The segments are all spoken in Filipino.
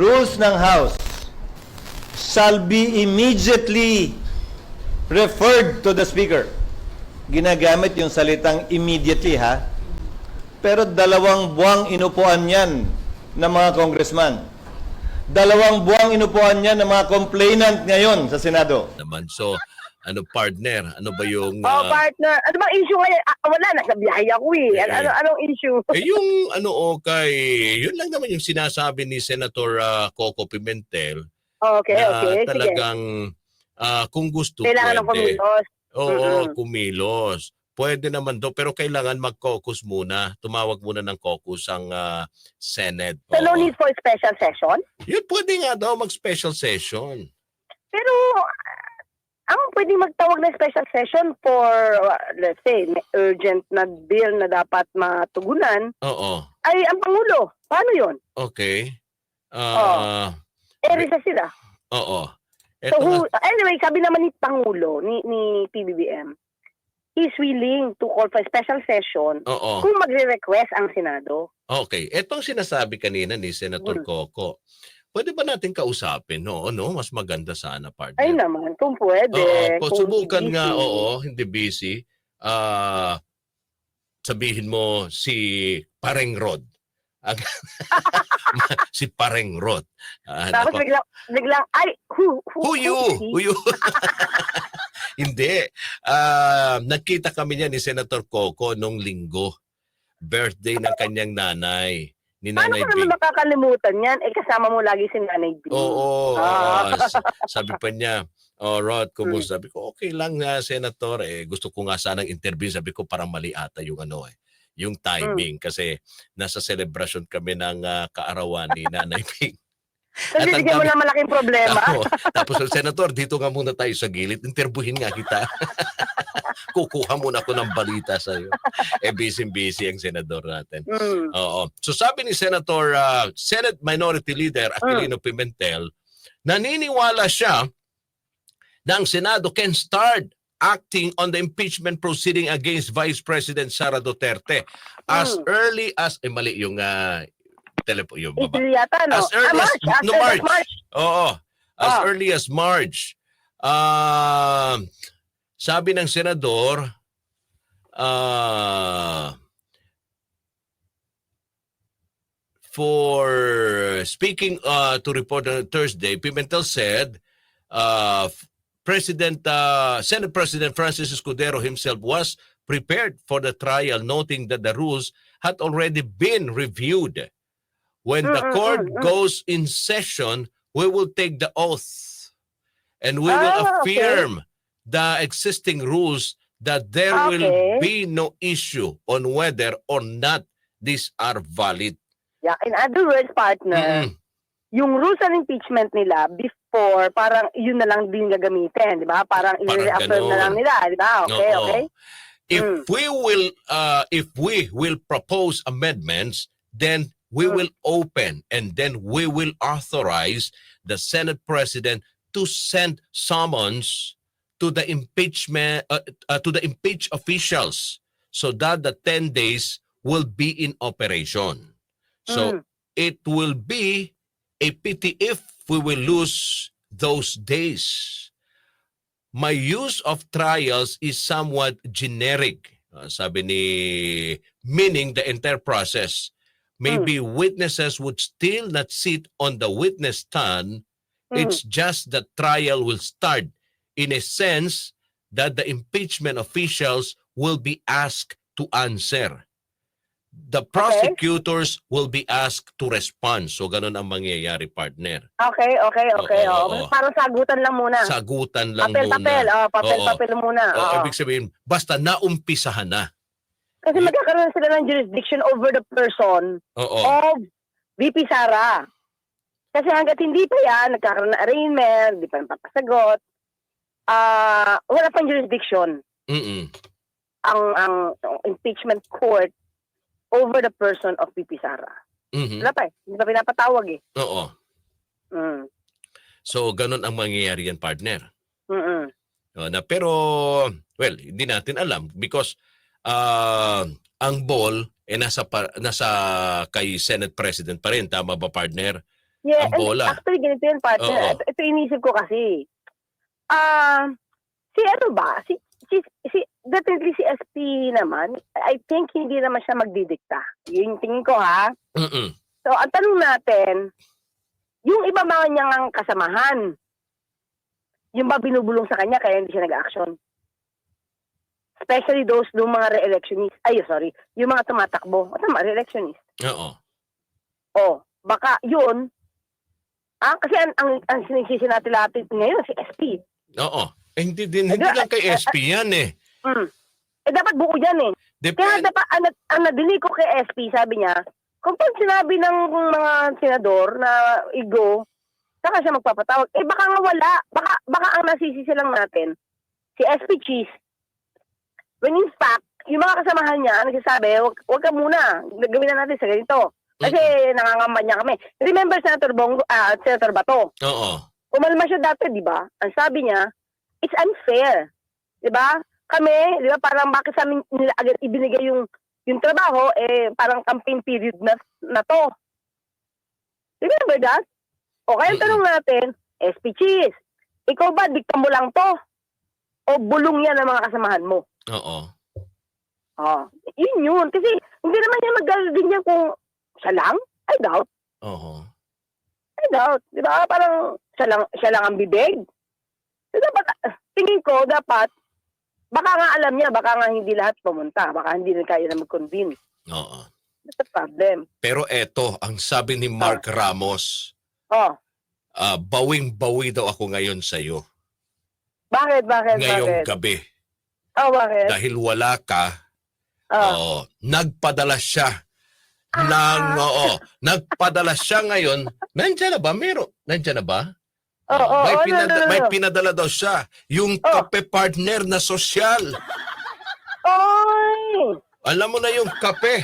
rules ng House shall be immediately referred to the Speaker. Ginagamit yung salitang immediately ha. Pero dalawang buwang inupuan yan ng mga congressman. Dalawang buwang inupuan yan ng mga complainant ngayon sa Senado. naman. So, ano partner, ano ba yung Oh, ah, partner. Ano bang issue ngayon? Ah, wala, nasa biyahe ako eh. Ano, Eh. ano, anong issue? eh, yung ano okay, yun lang naman yung sinasabi ni Senator ah, Coco Pimentel okay, na okay. Sige. talagang ah, kung gusto Kailangan ng pwede. kumilos. Oo, Mm-mm. kumilos. Pwede naman do pero kailangan mag-caucus muna. Tumawag muna ng caucus ang ah, Senate. So, no Oo. need for special session? Yun pwede nga daw mag-special session. Pero, ang pwede magtawag ng special session for, uh, let's say, may urgent na bill na dapat matugunan, Oo. ay ang Pangulo. Paano yon? Okay. Ah, Eh, recess sila. oo. So, Eto who, nga. anyway, sabi naman ni Pangulo, ni, ni PBBM, he's willing to call for a special session Oo. kung magre-request ang Senado. Okay, etong sinasabi kanina ni Senator. Coco. Pwede ba natin kausapin? No, no, mas maganda sana partner. Ay naman, kung pwede. Oo, kung subukan busy. nga, oo, hindi busy. Ah, sabihin mo si Pareng Rod. Ang- si Pareng Rod. Ah, Tapos nako. biglang, biglang, ay, who, who, Who you? Who you? Hindi. Ah, nagkita kami niya ni Senator Coco nung linggo. Birthday ng kanyang nanay. Ni Paano Nanay ko naman makakalimutan yan? Eh, kasama mo lagi si Nanay B. Oo. Ah. oo. Sabi pa niya, oh, Rod, kumusta? Sabi ko, okay lang nga, Senator. Eh, gusto ko nga sanang interview. Sabi ko, parang mali ata yung ano eh yung timing kasi nasa celebration kami ng ah, kaarawan ni Nanay Bing. So, At ang bibigyan mo ng malaking problema. Oo. Tapos, Senator, dito nga muna tayo sa gilid. Interbuhin nga kita. Kukuha muna ako ng balita sa iyo. Eh, busy-busy ang senador natin. Mm. Oo. So sabi ni Senator, uh, Senate Minority Leader Aquilino Pimentel, naniniwala siya na ang Senado can start acting on the impeachment proceeding against Vice President Sara Duterte as Mm. early as, eh mali yung uh, yung baba. Yata, no? As early ah, as- March, as no, as March. March. Oo. As Ah. early as March. Ah, sabi ng senador, ah, for speaking uh, to report on Thursday, Pimentel said, uh, President uh, Senate President Francis Escudero himself was prepared for the trial, noting that the rules had already been reviewed. When the court goes in session, we will take the oath and we will Ah, okay. affirm the existing rules that there will Okay. be no issue on whether or not these are valid. Yeah, in other words, partner, Mm-mm. yung rules and impeachment nila before, parang yun na lang din gagamitin, di ba? Parang Parang i-reaffirm na lang nila, di ba? Okay, Oo. okay? If Mm. we will uh, if we will propose amendments, then we Mm. will open and then we will authorize the Senate President to send summons to the impeachment uh, uh, to the impeached officials so that the 10 days will be in operation. So Mm. it will be a pity if we will lose those days. My use of trials is somewhat generic. Uh, sabi ni, meaning the entire process. Maybe witnesses would still not sit on the witness stand. Mm. It's just the trial will start in a sense that the impeachment officials will be asked to answer. The prosecutors will be asked to respond. So ganun ang mangyayari, partner. Okay, okay, okay. Oo, oh. oo. Parang sagutan lang muna. Sagutan lang papel, muna. papel. Oh, papel, Oo. papel muna. Oo. ibig sabihin, basta naumpisahan na. Kasi magkakaroon sila ng jurisdiction over the person Oo. of VP Sara. Kasi hanggat hindi pa yan, nagkakaroon ng arraignment, hindi pa yung papasagot, ah wala pang jurisdiction Mm-mm. ang ang impeachment court over the person of VP Sara. Mhm. Wala pa eh. Hindi pa pinapatawag eh. Oo. Mm. So, ganun ang mangyayari yan, partner. Mm-mm. O, na, pero, well, hindi natin alam because ah, ang ball eh nasa pa- nasa kay Senate President pa rin tama ba partner? Yeah, ang bola. actually, ganito yun, partner. Oo. Ito, ito inisip ko kasi. Ah, si ano ba? Si, si, si, definitely si SP naman, I think hindi naman siya magdidikta. Yun yung tingin ko, ha? Mm-mm. So, ang tanong natin, yung iba mga niyang kasamahan, yung ba binubulong sa kanya kaya hindi siya nag-action? Especially those nung mga re-electionist. Ay, sorry. Yung mga tumatakbo. O tama, re-electionist. Oo. O, baka yun. Ah, kasi ang, ang, ang sinisisi natin lahat ngayon, si SP. Oo. Eh, hindi din, hindi lang kay eh, SP yan eh. Mm. Eh, dapat buo yan eh. Kaya Depende. dapat, ang, ang nadinig ko kay SP, sabi niya, kung pag sinabi ng mga senador na igo, saka siya magpapatawag, eh baka nga wala. Baka, baka ang nasisisi lang natin, si SP Cheese, when in fact, yung mga kasamahan niya, nagsasabi, wag, wag ka muna, gawin na natin sa ganito. Kasi nangangamba niya kami. Remember Senator Bongo, ah, Senator Bato, Oo. umalma siya dati, di ba? Ang sabi niya, it's unfair. Di ba? Kami, di ba, parang bakit sa amin nila agad ibinigay yung yung trabaho, eh, parang campaign period na, na to. Remember that? O kaya Mm-mm. tanong natin, SP Cheese, ikaw ba, dikta mo lang to? O bulong yan ng mga kasamahan mo? Oo. Oh, yun yun. Kasi hindi naman niya magagawin yan kung siya lang. I doubt. Oo. I doubt. Di ba? Parang siya lang, siya lang ang bibig. So, dapat, tingin ko, dapat, baka nga alam niya, baka nga hindi lahat pumunta. Baka hindi na kaya na mag-convince. Oo. That's the problem. Pero eto, ang sabi ni Mark Ramos, Oh, ah, bawing-bawi daw ako ngayon sa iyo. bakit, bakit, Ngayong bakit? gabi. Oh, bakit? Dahil wala ka, Oh, oo, nagpadala siya Ah. ng, oo, nagpadala siya ngayon. Nandiyan na ba? Meron. Nandiyan na ba? Oo, oo, may, oo, pinada- no, no, no, may pinadala daw siya. Yung Oh. kape partner na sosyal. Oy! Alam mo na yung kape.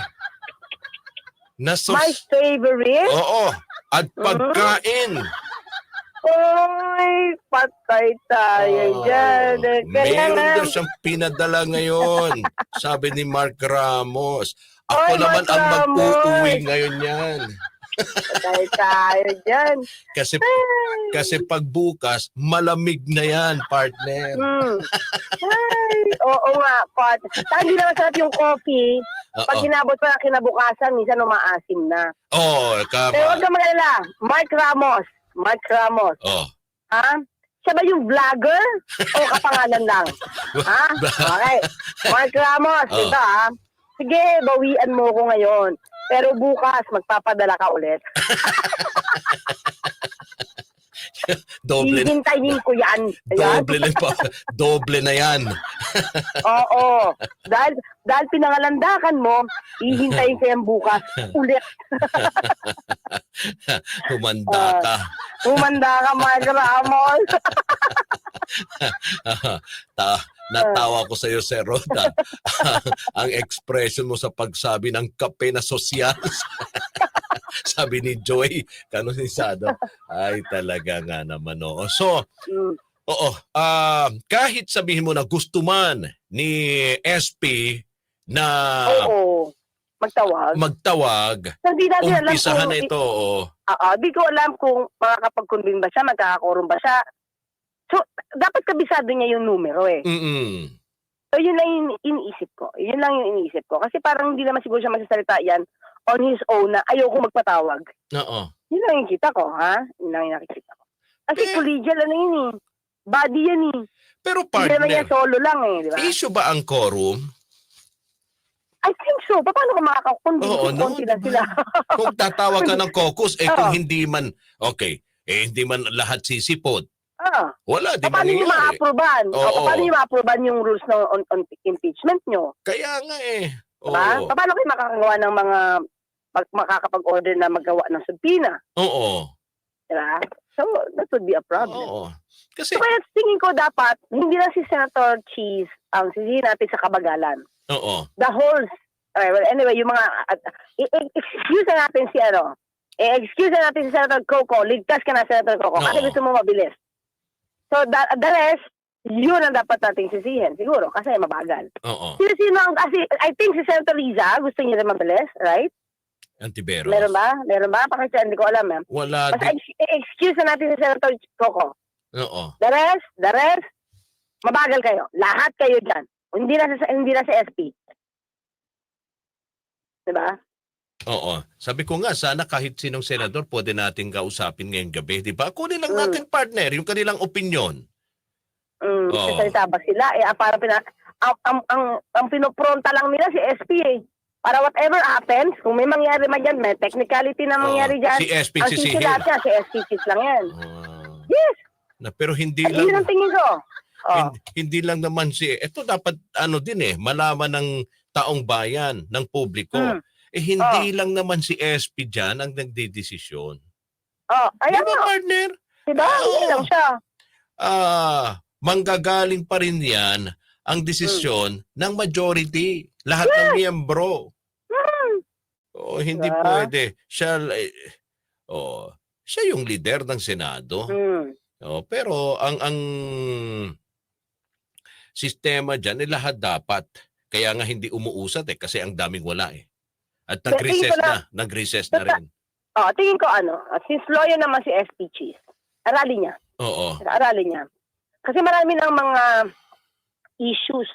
Na sos- My favorite? Oo. At pagkain. Oy! Patay tayo Oo. dyan. Eh, Kaya Meron siyang pinadala ngayon. Sabi ni Mark Ramos. Ako Oy, naman Mark ang mag-uuwi ngayon yan. patay tayo dyan. Kasi kasi pagbukas, malamig na yan, partner. Hmm. Ay, oo nga, Pat. Saka hindi naman sarap yung coffee. Pag Oo. kinabot pa na kinabukasan, minsan umaasim na. Oo, Pero huwag kama. ka mag-alala. Mark Ramos. Mark Ramos. Oo. Ha? Siya ba yung vlogger? o kapangalan lang? Ha? Okay. Mark Ramos, Oh. ito ha. Sige, bawian mo ko ngayon. Pero bukas, magpapadala ka ulit. Doble. Hihintayin ko yan. Ayan. Doble na, pa, doble na yan. Oo. Dahil, dahil pinangalandakan mo, hihintayin ko yan bukas ulit. Humanda Ah. ka. Umanda ka, Mark Ramos. Ta, natawa ko sa iyo, Sir Roda. Ang expression mo sa pagsabi ng kape na sosyal. Sabi ni Joy Canonisado. Ay, talaga nga naman. Oo. So, Mm. oo. ah, kahit sabihin mo na gusto man ni SP na Oo. Magtawag. magtawag, So, di natin alam umpisahan kung, na ito. Oo. Oo, di ko alam kung makakapag-convene ba siya, magkakakorum ba siya. So, dapat kabisado niya yung numero eh. Mm-mm. So, yun lang yung iniisip ko. Yun lang yung iniisip ko. Kasi parang hindi naman siguro siya masasalita yan on his own na ayoko magpatawag. Oo. Yun lang yung kita ko, ha? Yun lang yung nakikita ko. Kasi Eh. collegial ano yun eh. Body yan eh. Pero Hindi naman yan partner, solo lang eh, di ba? issue ba ang quorum? I think so. Pa- Paano kung makakakundi? Oo, no, diba? sila. kung tatawag ka ng caucus, eh kung hindi man, okay, eh hindi man lahat sisipot. Ah, Wala, di paano nyo ma-approvean? Oo. O, paano nyo ma-approvean yung rules ng on, on impeachment nyo? Kaya nga eh. Diba? Paano kayo makakagawa ng mga mag, makakapag-order na magawa ng subpoena? Oo. Diba? So, that would be a problem. Oo. Kasi, So, kaya tingin ko dapat, hindi lang si Senator Cheese ang sisihin natin sa kabagalan. oo. The whole, okay, well, anyway, yung mga, i- excuse na natin si ano, eh, excuse na natin si Senator Coco, ligtas ka na Senator Coco, kasi gusto mo mabilis. So, the, the rest, yun ang dapat nating sisihin, siguro, kasi mabagal. Oo. Sino-sino ang, kasi, I think si Senator Riza, gusto niya rin mabilis, right? Antiveros. Meron ba? Meron ba? Pakita, hindi ko alam. Eh. Wala Basta ex- excuse na natin si Senator Coco. Oo. The rest, the rest, mabagal kayo. Lahat kayo dyan. Hindi na sa, hindi na sa SP. Diba? Oo. Sabi ko nga, sana kahit sinong senador pwede nating kausapin ngayong gabi. Di ba? Kunin lang Mm. natin partner, yung kanilang opinion. Mm, Oo. Sasalita ba sila? Eh, ah, para pina, ang, ang, ang, ang pinopronta lang nila si SP eh. Para whatever happens, kung may mangyari man dyan, may technicality na mangyari Oo. dyan, Si SP ang sisihin. sisilat niya, si SP sis lang yan. Ah. Yes! na, pero hindi Ay, yun lang ang tingin ko. Oh. hindi, hindi lang naman si ito dapat ano din eh malaman ng taong bayan ng publiko Mm. Eh hindi lang naman si SP diyan ang nagdedesisyon Oh, di ayan ba mo. partner Diba? Hindi lang siya. ah manggagaling pa rin yan ang desisyon ng majority lahat ng miyembro Hmm. oh hindi Diba? pwede siya eh, oh siya yung leader ng Senado Mm. Oh, pero ang ang sistema diyan eh lahat dapat. Kaya nga hindi umuusat eh kasi ang daming wala eh. At nag-recess na, na- nag-recess na rin. Oh, tingin ko ano, since lawyer naman si SP Cheese, aralin niya. Oo. Aralin niya. Kasi marami ng mga issues,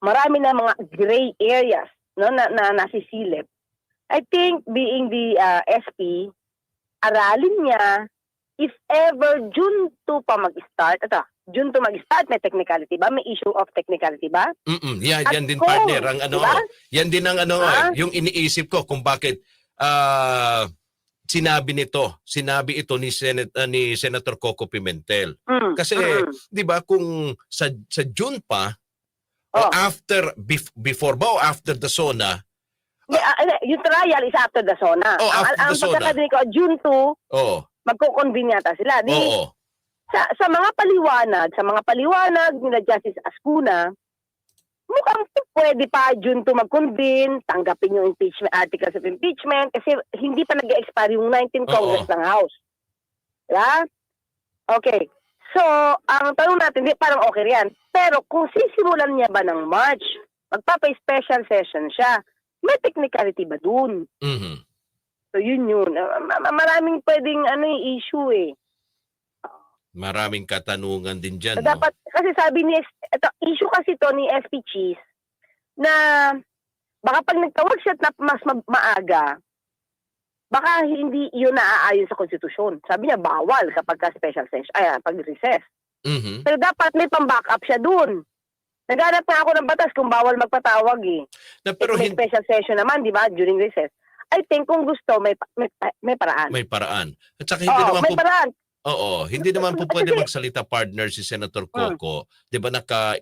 marami ng mga gray areas no, na, na nasisilip. I think being the uh, SP, aralin niya if ever June 2 pa mag-start, ito, June 2 mag-start, may technicality ba? May issue of technicality ba? Mm yan, At yan din kung, partner ang ano. diba? Yan din ang ano Ha? eh, yung iniisip ko kung bakit ah sinabi nito, sinabi ito ni Senate ah, ni Senator Coco Pimentel. Mm, Kasi mm. 'di ba kung sa sa June pa Oh. after bef- before ba o after the SONA, Hindi, ah, hindi, yung trial is after the SONA. Oh, ang, after ang the SONA. pagkakadinig ko, June 2, oo, magkukonvene yata sila. Di, oo. Sa, sa mga paliwanag, sa mga paliwanag nila Justice Ascuna, mukhang pwede pa June 2 mag-convene, tanggapin yung impeachment, articles of impeachment, kasi hindi pa nag-expire yung 19 Congress ng House. Diba? Okay. So, ang tanong natin, di, parang okay yan. Pero kung sisimulan niya ba ng March, magpapa-special session siya, may technicality ba dun? Mhm. So, yun yun. Ah, ma- ma- maraming pwedeng ano, yung issue eh. Maraming katanungan din So, diyan, no? dapat, kasi sabi ni, ito, issue kasi to ni SP Cheese, na baka pag nagtawag siya na mas ma- maaga, baka hindi yun naaayon sa konstitusyon. Sabi niya, bawal kapag ka special session, ay, pag recess. Mhm. Pero dapat may pang-backup siya dun. Naghanap na ako ng batas kung bawal magpatawag eh. Na, pero may special session naman, di ba, during recess. I think kung gusto, may, may, may paraan. may paraan. At saka hindi Oo, naman may po, paraan. Oo, hindi naman po pwede magsalita partner si Senator Hmm. Coco. 'Di ba naka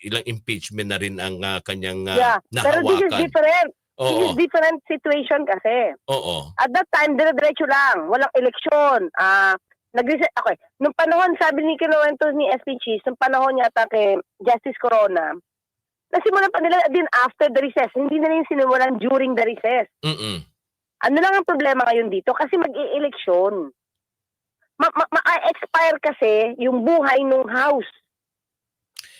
ilang impeachment na rin ang ah, kanyang ah, Yeah. Pero this is nahawakan. different. This Oo, is different situation kasi. oo. At that time, dire-diretso lang. Walang eleksyon. Ah, nag Okay. Nung panahon, sabi ni Kinuwento ni SP Cheese, nung panahon yata kay Justice Corona, nasimulan pa nila din after the recess. Hindi na rin sinimulan during the recess. Mm-mm. Ano lang ang problema ngayon dito? Kasi mag-i-eleksyon. Ma- ma- ma-expire kasi yung buhay ng house.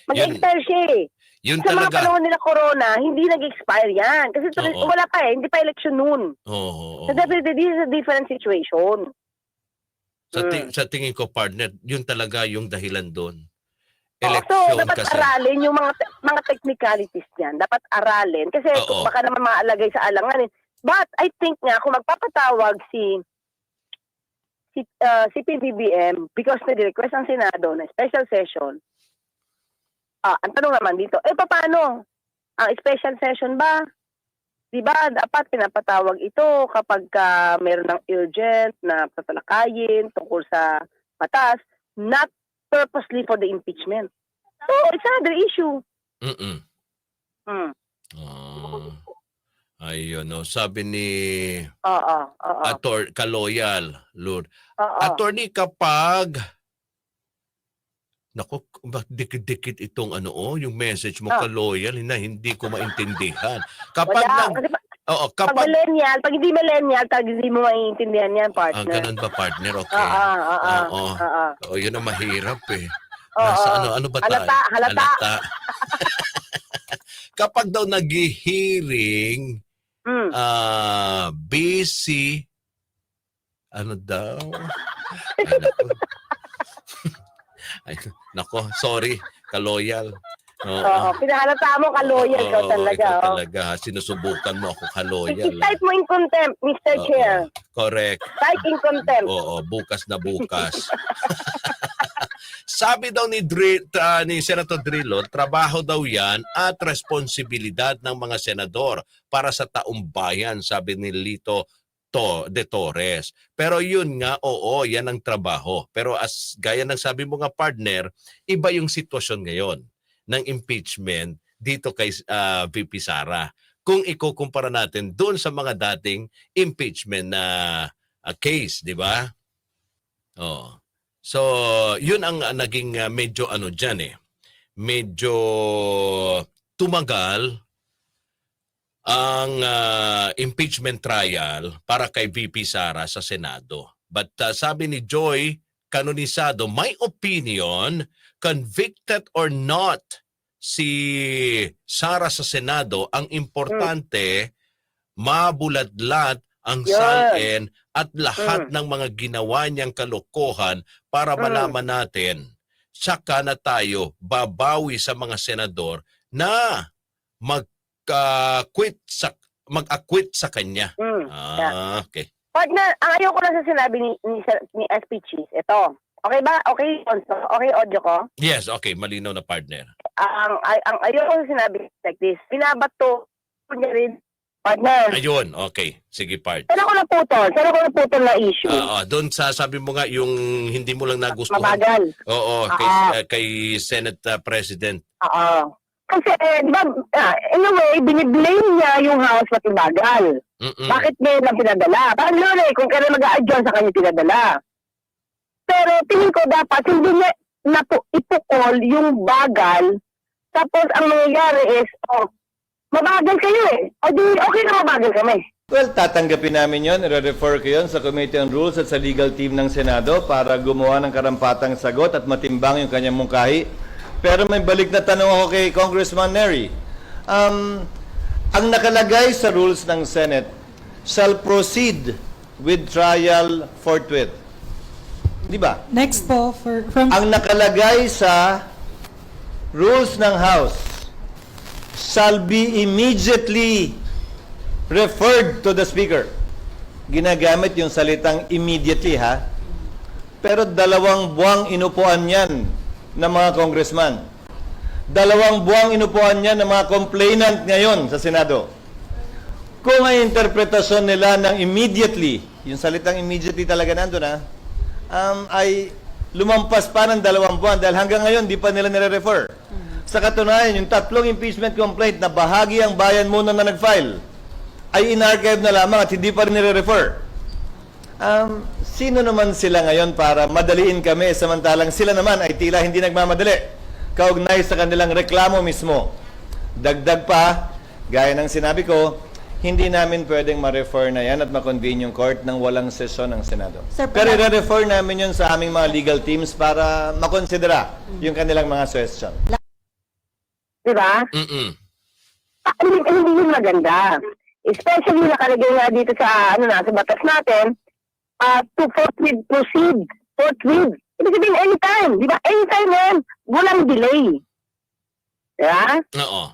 Mag-expire siya eh. Yun Sa mga talaga. panahon nila corona, hindi nag-expire yan. Kasi Oo. wala pa eh. Hindi pa eleksyon noon. Oo, oo, So definitely, this is a different situation. Sa, ti- Mm. sa tingin ko partner, yun talaga yung dahilan doon. Oo, Election so, dapat kasi. aralin yung mga te- mga technicalities niyan. Dapat aralin. Kasi Oo. baka naman maalagay sa alangan. But I think nga, kung magpapatawag si si, uh, si PBBM because nag-request ang Senado na special session, ah, ang tanong naman dito, eh paano? Ang special session ba? Di ba dapat pinapatawag ito kapag ka meron ng urgent na tatalakayin tungkol sa batas, not purposely for the impeachment. So, it's another issue. Mm-mm. Hmm. Ah. ayun, no. Sabi ni Oo, oo, Ator Kaloyal, Lord. oo. Attorney, kapag Nako, bak dikit-dikit itong ano oh, yung message mo Ah. ka loyal na hindi ko maintindihan. Kapag Wala. nag, Kasi pa- oo, pag kapag millennial, pag hindi millennial, pag hindi mo maiintindihan yan, ah, partner. ganun ba partner? Okay. Oo, oo, oo. Oo. Oo. Oh, yun ang mahirap eh. Oo. Nasa ano, ano ba tayo? Halata, halata. Kapag daw nag-hearing Mm. Ah, BC ano daw? Ay, nako. Ay, nako, sorry, kaloyal. Oo. Oo, pinahalata mo ka-loyal ka Oo, talaga. ikaw oh. talaga. ha. Sinusubukan mo ako kaloyal. I-type mo in contempt, Mr. Oo, Chair. Correct. Type in contempt. Oo, bukas na bukas. Sabi daw ni, Dri, ah, ni Senator Drillo, trabaho daw yan at responsibilidad ng mga senador para sa taong bayan, sabi ni Lito to, de Torres. Pero yun nga, oo, yan ang trabaho. Pero as gaya ng sabi mo nga partner, iba yung sitwasyon ngayon ng impeachment dito kay ah, VP Sara. Kung ikukumpara natin doon sa mga dating impeachment na ah, case, di ba? Oh. So, yun ang ah, naging ah, medyo ano diyan eh. Medyo tumagal ang ah, impeachment trial para kay VP Sara sa Senado. But ah, sabi ni Joy Canonisado, my opinion, convicted or not si Sara sa Senado, ang importante mabuladlat ang Yun. salin at lahat ng mga ginawa niyang kalokohan para Mm. malaman natin. Saka na tayo babawi sa mga senador na mag-quit sa mag-acquit sa kanya. Mm. Yeah. Ah, okay. Partner, ang ayaw ko lang sa sinabi ni, ni, ni SP Cheese, ito. Okay ba? Okay, okay audio ko? Yes, okay, malinaw na partner. Ang, ang, ang ayaw ko sa sinabi like this, binabato ko niya rin, partner. Ayun, okay. Sige, part. Saan ako naputol? Saan ako naputol na issue? Ah, ah, doon sa sabi mo nga yung hindi mo lang nagustuhan. Mabagal. Oo, kay, Ah. ah, kay Senate ah, President. Oo. Kasi, eh, di ba, ah, in a way, biniblame niya yung house na tinagal. Mm-mm. Bakit ngayon lang pinadala? Parang yun eh, kung kailan mag-a-adjourn sa kanya pinadala. Pero tingin ko dapat hindi niya napu ipukol yung bagal. Tapos ang nangyayari is, oh, mabagal kayo eh. O di, okay na mabagal kami. Well, tatanggapin namin yon, i-refer ko yon sa Committee on Rules at sa legal team ng Senado para gumawa ng karampatang sagot at matimbang yung kanyang mungkahi. Pero may balik na tanong ako kay Congressman Neri. Um, ang nakalagay sa rules ng Senate shall proceed with trial forthwith. Di ba? Next po, for, from Ang nakalagay sa rules ng House shall be immediately referred to the Speaker. Ginagamit yung salitang immediately ha. Pero dalawang buwang inupuan yan ng mga congressman. Dalawang buwang inupuan yan ng mga complainant ngayon sa Senado. Kung ang interpretasyon nila ng immediately, yung salitang immediately talaga nandun ha, um, ay lumampas pa ng dalawang buwan dahil hanggang ngayon di pa nila nire-refer. Sa katunayan, yung tatlong impeachment complaint na bahagi ang bayan muna na nag-file ay in-archive na lamang at hindi pa rin nire-refer. Um, sino naman sila ngayon para madaliin kami samantalang sila naman ay tila hindi nagmamadali kaugnay sa kanilang reklamo mismo. Dagdag pa, gaya ng sinabi ko, hindi namin pwedeng ma-refer na yan at ma-convene yung court ng walang sesyon ng Senado. Sir, Pero i-refer namin yun sa aming mga legal teams para makonsidera yung kanilang mga suggestion. Di ba? Mm-mm. Ah, hindi, hindi yun maganda. Especially nakalagay nga dito sa ano na sa batas natin, uh, to forthwith proceed. Forthwith. Ibig sabihin anytime. Di ba? Anytime yan. Walang delay. Di ba? Oo.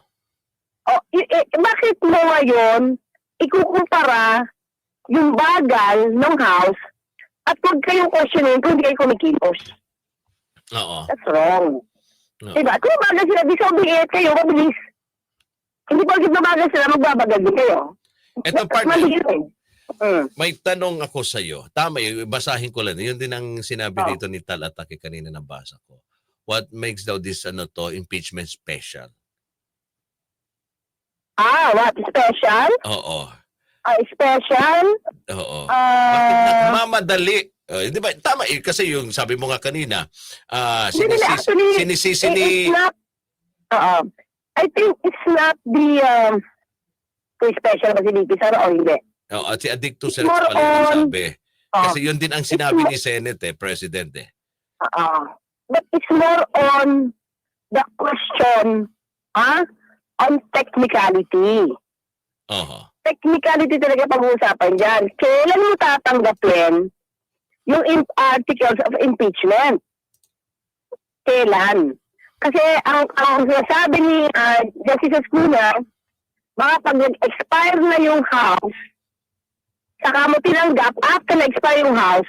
O, i- i- bakit mo ngayon ikukumpara yung bagal ng house at huwag kayong questionin kung hindi kayo kumikilos. Oo. That's wrong. Oo. Diba? Kung mabagal sila, disobedient kayo, mabilis. Hindi pa mabagal sila, magbabagal din kayo. Ito, partner. Eh. Mm. May tanong ako sa iyo. Tama, yun, basahin ko lang. Yun din ang sinabi Oh. dito ni Tal Atake kanina na basa ko. What makes daw this ano to impeachment special? Ah, what? Special? Oo. Ah, special? Oo. Bakit Ah, nagmamadali? Uh, di ba? Tama eh, kasi yung sabi mo nga kanina, ah Hindi, hindi, sinisis, actually, sinisisi ni... not, uh, I think it's not the, um, kung special ba si Sara o hindi. Oh, at si Addictus It's more pala yung sabi. Ah, Kasi yun din ang sinabi ni Senate eh, President eh. ah. but it's more on the question, ah, on technicality. Oo. technicality talaga pag-uusapan dyan. Kailan mo tatanggapin yung in- articles of impeachment? Kailan? Kasi ang, ang sinasabi ni uh, Justice Escuna, baka pag nag-expire na yung house, saka mo tinanggap, after na-expire yung house,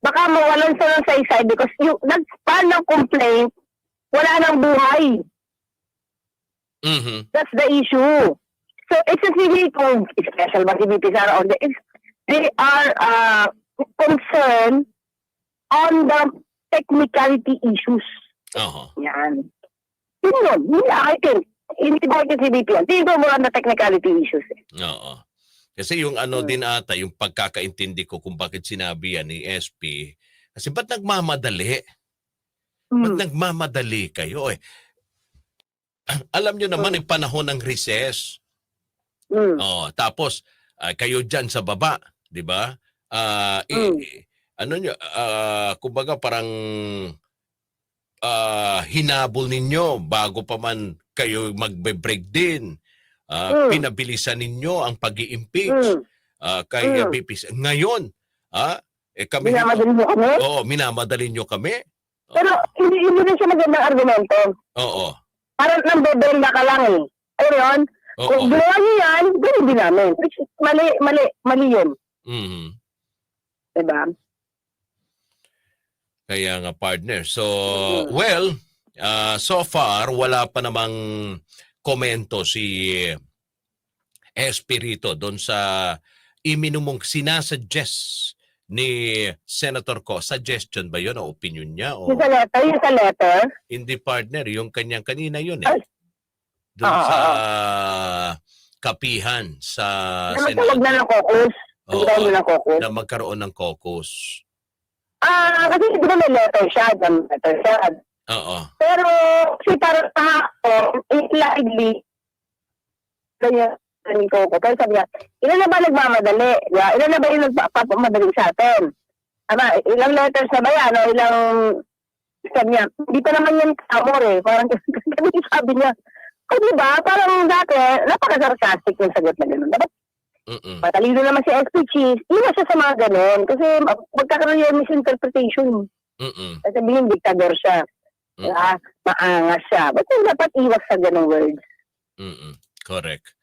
baka mawalan sa ng saysay because yung nag-file ng complaint, wala nang buhay. Mhm. That's the issue. So it's a kung special ba si VP Sara or the, they are uh, concerned on the technicality issues. Oho. Yan. Yun yun. Hindi, I think, hindi ba si VP yan? More on the technicality issues. Eh. Oo. Kasi yung ano Hmm. din ata, yung pagkakaintindi ko kung bakit sinabi yan ni SP, kasi ba't nagmamadali? Ba't Hmm. nagmamadali kayo eh? Alam nyo naman yung panahon ng recess. Hmm. Oh, tapos ah, kayo diyan sa baba, 'di ba? Ah, i- Mm. i- ano nyo, ah, kumbaga parang ah, hinabol ninyo bago pa man kayo magbe-break din. Ah, Mm. Pinabilisan ninyo ang pag-i-impeach Hmm. ah, kay Mm. VP. Ngayon, ah, eh kami Binamadali mo kami. Oo, minamadali nyo kami. Pero hindi, hindi rin siya magandang argumento. Oo. Parang nambebenda ka lang eh. Ayun yun. Oo. Kung ginawa niyo yan, gawin din namin. Which is mali, mali, mali yun. Mhm. Diba? Kaya nga partner. So, Mm. well, uh, so far wala pa namang komento si Espirito doon sa iminumong sinasuggest ni Senator Ko. Suggestion ba yun o opinion niya? O Yung sa letter, yung sa letter, hindi partner? Yung kanyang kanina yun eh. Doon Ah, sa ah, kapihan sa na magtawag na ng caucus. Oo, Magtawag na ng caucus. na magkaroon ng caucus. Ah, kasi di ba may letter siya, may letter siya. Oo. Pero, si parang kahapon, likely, kanya, ni Coco. Pero sabi niya, ilan na ba nagmamadali? Ba? Ilan na ba yung nagpapamadali sa atin? Ama, ilang letters na ba yan? O ilang, sabi niya, hindi pa naman yan kamor eh. Parang, kasi sabi niya, o di ba, parang dati, napaka-sarcastic yung sagot na gano'n. Dapat Mm-mm. matalino naman si SP Cheese, iwas siya sa mga gano'n. Kasi mag- magkakaroon yung misinterpretation. Mm-mm. Sasabihin, diktador siya. Mm. Ah, maangas siya. Ba't yung dapat iwas sa ganong words? Mm-mm. Correct.